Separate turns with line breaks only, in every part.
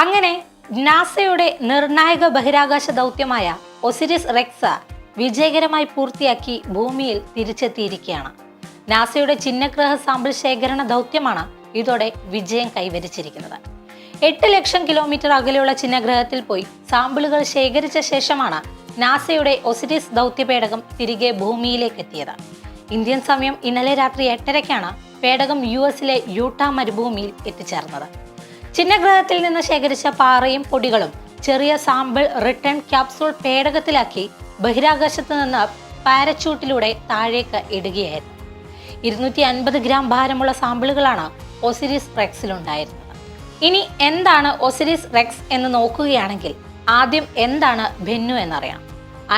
അങ്ങനെ നാസയുടെ നിർണായക ബഹിരാകാശ ദൗത്യമായ ഒസിരിസ് റെക്സ വിജയകരമായി പൂർത്തിയാക്കി ഭൂമിയിൽ തിരിച്ചെത്തിയിരിക്കുകയാണ്. നാസയുടെ ചിഹ്നഗ്രഹ സാമ്പിൾ ശേഖരണ ദൗത്യമാണ് ഇതോടെ വിജയം കൈവരിച്ചിരിക്കുന്നത്. എട്ട് ലക്ഷം കിലോമീറ്റർ അകലെയുള്ള ചിഹ്നഗ്രഹത്തിൽ പോയി സാമ്പിളുകൾ ശേഖരിച്ച ശേഷമാണ് നാസയുടെ ഒസിരിസ് ദൗത്യപേടകം തിരികെ ഭൂമിയിലേക്ക് എത്തിയത് ഇന്ത്യൻ സമയം ഇന്നലെ രാത്രി എട്ടരയ്ക്കാണ് പേടകം യു എസിലെ യൂട്ട മരുഭൂമിയിൽ എത്തിച്ചേർന്നത്. ചിഹ്നഗ്രഹത്തിൽ നിന്ന് ശേഖരിച്ച പാറയും പൊടികളും ചെറിയ സാമ്പിൾ റിട്ടേൺ ക്യാപ്സൂൾ പേടകത്തിലാക്കി ബഹിരാകാശത്ത് നിന്ന് പാരച്യൂട്ടിലൂടെ താഴേക്ക് ഇടുകയായിരുന്നു. ഇരുന്നൂറ്റി അൻപത് ഗ്രാം ഭാരമുള്ള സാമ്പിളുകളാണ് ഒസിരിസ് റെക്സിലുണ്ടായിരുന്നത് ഇനി എന്താണ് ഒസിരിസ് റെക്സ് എന്ന് നോക്കുകയാണെങ്കിൽ ആദ്യം എന്താണ് ഭിന്നു എന്നറിയാം.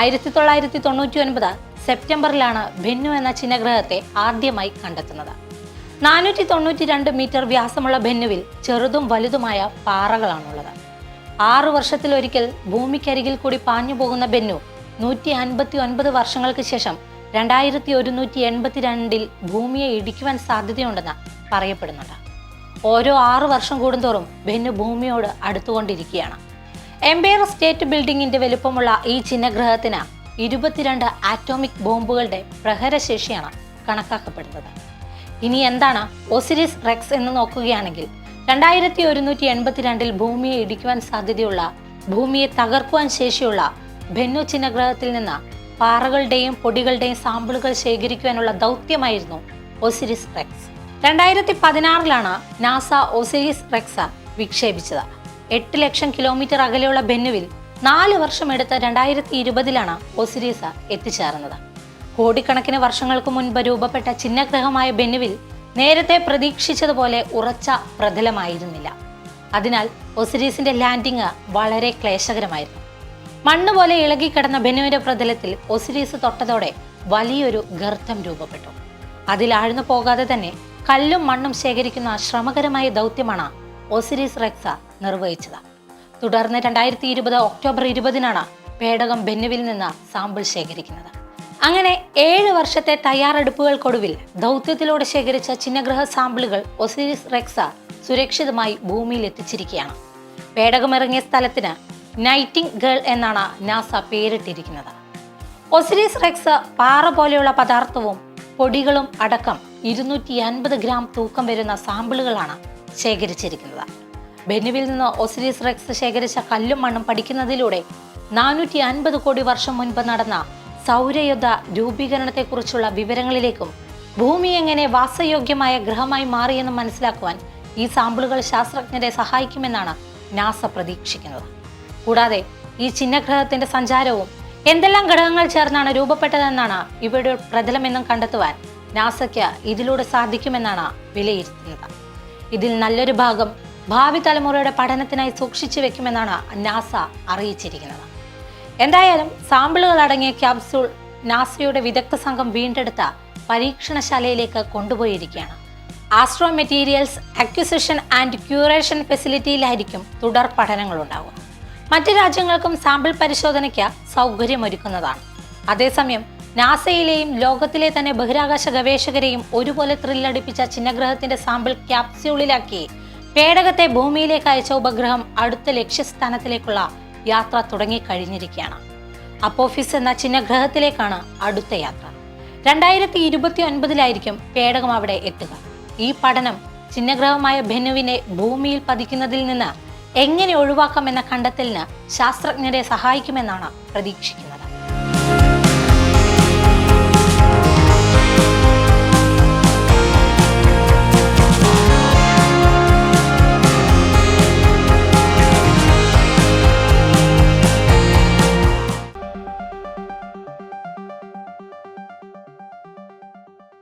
ആയിരത്തി തൊള്ളായിരത്തി തൊണ്ണൂറ്റി ഒൻപത് സെപ്റ്റംബറിലാണ് ഭിന്നു എന്ന ചിഹ്നഗ്രഹത്തെ ആദ്യമായി കണ്ടെത്തുന്നത്. നാനൂറ്റി തൊണ്ണൂറ്റി രണ്ട് മീറ്റർ വ്യാസമുള്ള ബെന്നുവിൽ ചെറുതും വലുതുമായ പാറകളാണുള്ളത്. ആറ് വർഷത്തിലൊരിക്കൽ ഭൂമിക്കരികിൽ കൂടി പാഞ്ഞു പോകുന്ന ബെന്നു നൂറ്റി അൻപത്തി ഒൻപത് വർഷങ്ങൾക്ക് ശേഷം രണ്ടായിരത്തി ഒരുന്നൂറ്റി എൺപത്തിരണ്ടിൽ ഭൂമിയെ ഇടിക്കുവാൻ സാധ്യതയുണ്ടെന്ന് പറയപ്പെടുന്നുണ്ട്. ഓരോ ആറു വർഷം കൂടുന്തോറും ബെന്നു ഭൂമിയോട് അടുത്തുകൊണ്ടിരിക്കുകയാണ്. എംപയർ സ്റ്റേറ്റ് ബിൽഡിംഗിന്റെ വലുപ്പമുള്ള ഈ ചിഹ്നഗ്രഹത്തിന് ഇരുപത്തിരണ്ട് ആറ്റോമിക് ബോംബുകളുടെ പ്രഹരശേഷിയാണ് കണക്കാക്കപ്പെടുന്നത്. ഇനി എന്താണ്? ഒസിരിസ് റെക്സ് എന്ന് നോക്കുകയാണെങ്കിൽ രണ്ടായിരത്തി ഒരുന്നൂറ്റി എൺപത്തിരണ്ടിൽ ഭൂമിയെ ഇടിക്കുവാൻ സാധ്യതയുള്ള ഭൂമിയെ തകർക്കുവാൻ ശേഷിയുള്ള ബെന്നു ചിഹ്നഗ്രഹത്തിൽ നിന്ന് പാറകളുടെയും പൊടികളുടെയും സാമ്പിളുകൾ ശേഖരിക്കുവാനുള്ള ദൗത്യമായിരുന്നു ഒസിരിസ് റെക്സ് രണ്ടായിരത്തി പതിനാറിലാണ് നാസ ഒസിരിസ് റെക്സ വിക്ഷേപിച്ചത്. എട്ട് ലക്ഷം കിലോമീറ്റർ അകലെയുള്ള ബെന്നുവിൽ നാല് വർഷമെടുത്ത രണ്ടായിരത്തി ഇരുപതിലാണ് ഒസിരീസ എത്തിച്ചേർന്നത്. കോടിക്കണക്കിന് വർഷങ്ങൾക്ക് മുൻപ് രൂപപ്പെട്ട ചിഹ്നഗ്രഹമായ ബെന്നുവിൽ നേരത്തെ പ്രതീക്ഷിച്ചതുപോലെ ഉറച്ച പ്രതലമായിരുന്നില്ല. അതിനാൽ ഒസിരീസിന്റെ ലാൻഡിംഗ് വളരെ ക്ലേശകരമായിരുന്നു. മണ്ണ് പോലെ ഇളകിക്കിടന്ന ബെന്നുവിന്റെ പ്രതലത്തിൽ ഒസിരീസ് തൊട്ടതോടെ വലിയൊരു ഗർത്തം രൂപപ്പെട്ടു. അതിൽ ആഴ്ന്നു പോകാതെ തന്നെ കല്ലും മണ്ണും ശേഖരിക്കുന്ന ശ്രമകരമായ ദൗത്യമാണ് ഒസിരീസ് റെക്സ നിർവഹിച്ചത്. തുടർന്ന് രണ്ടായിരത്തി ഇരുപത് ഒക്ടോബർ ഇരുപതിനാണ് പേടകം ബെന്നുവിൽ നിന്ന് സാമ്പിൾ ശേഖരിക്കുന്നത്. അങ്ങനെ ഏഴ് വർഷത്തെ തയ്യാറെടുപ്പുകൾക്കൊടുവിൽ ദൗത്യത്തിലൂടെ ശേഖരിച്ച ചിഹ്നഗ്രഹ സാമ്പിളുകൾ ഒസിരിസ് റെക്സ സുരക്ഷിതമായി ഭൂമിയിൽ എത്തിച്ചിരിക്കുകയാണ് പേടകമിറങ്ങിയ സ്ഥലത്തിന് നൈറ്റിംഗ് ഗേൾ എന്നാണ് നാസ പേരിട്ടിരിക്കുന്നത്. ഒസിരിസ് റെക്സ് പാറ പോലെയുള്ള പദാർത്ഥവും പൊടികളും അടക്കം ഇരുന്നൂറ്റി അൻപത് ഗ്രാം തൂക്കം വരുന്ന സാമ്പിളുകളാണ് ശേഖരിച്ചിരിക്കുന്നത്. ബെന്നുവിൽ നിന്ന് ഒസിരിസ് റെക്സ് ശേഖരിച്ച കല്ലും മണ്ണും പഠിക്കുന്നതിലൂടെ നാനൂറ്റി അൻപത് കോടി വർഷം മുൻപ് നടന്ന സൗരയുദ്ധ രൂപീകരണത്തെക്കുറിച്ചുള്ള വിവരങ്ങളിലേക്കും ഭൂമി എങ്ങനെ വാസയോഗ്യമായ ഗ്രഹമായി മാറിയെന്ന് മനസ്സിലാക്കുവാൻ ഈ സാമ്പിളുകൾ ശാസ്ത്രജ്ഞരെ സഹായിക്കുമെന്നാണ് നാസ പ്രതീക്ഷിക്കുന്നത്. കൂടാതെ ഈ ചിഹ്നഗ്രഹത്തിന്റെ സഞ്ചാരവും എന്തെല്ലാം ഘടകങ്ങൾ ചേർന്നാണ് രൂപപ്പെട്ടതെന്നാണ് ഇവയുടെ പ്രതലമെന്നും കണ്ടെത്തുവാൻ നാസയ്ക്ക് ഇതിലൂടെ സാധിക്കുമെന്നാണ് വിലയിരുത്തുന്നത്. ഇതിൽ നല്ലൊരു ഭാഗം ഭാവി തലമുറയുടെ പഠനത്തിനായി സൂക്ഷിച്ചു വെക്കുമെന്നാണ് നാസ അറിയിച്ചിരിക്കുന്നത്. എന്തായാലും സാമ്പിളുകൾ അടങ്ങിയ ക്യാപ്സ്യൂൾ നാസയുടെ വിദഗ്ധ സംഘം വീണ്ടെടുത്ത പരീക്ഷണശാലയിലേക്ക് കൊണ്ടുപോയിരിക്കുകയാണ്. Astro materials acquisition and curation ഫെസിലിറ്റിയിലായിരിക്കും തുടർ പഠനങ്ങൾ ഉണ്ടാവുക മറ്റ് രാജ്യങ്ങൾക്കും സാമ്പിൾ പരിശോധനയ്ക്ക് സൗകര്യമൊരുക്കുന്നതാണ്. അതേസമയം നാസയിലെയും ലോകത്തിലെ തന്നെ ബഹിരാകാശ ഗവേഷകരെയും ഒരുപോലെ ത്രില്ലടിപ്പിച്ച ചിഹ്നഗ്രഹത്തിന്റെ സാമ്പിൾ ക്യാപ്സ്യൂളിലാക്കി പേടകത്തെ ഭൂമിയിലേക്ക് അയച്ച ഉപഗ്രഹം അടുത്ത ലക്ഷ്യസ്ഥാനത്തിലേക്കുള്ള യാത്ര തുടങ്ങിക്കഴിഞ്ഞിരിക്കുകയാണ്. അപ്പോഫിസ് എന്ന ചിഹ്നഗ്രഹത്തിലേക്കാണ് അടുത്ത യാത്ര. രണ്ടായിരത്തി ഇരുപത്തി ഒൻപതിലായിരിക്കും പേടകം അവിടെ എത്തുക. ഈ പഠനം ചിഹ്നഗ്രഹമായ ബെന്നുവിനെ ഭൂമിയിൽ പതിക്കുന്നതിൽ നിന്ന് എങ്ങനെ ഒഴിവാക്കാമെന്ന കണ്ടെത്തലിന് ശാസ്ത്രജ്ഞരെ സഹായിക്കുമെന്നാണ് പ്രതീക്ഷിക്കുന്നത്.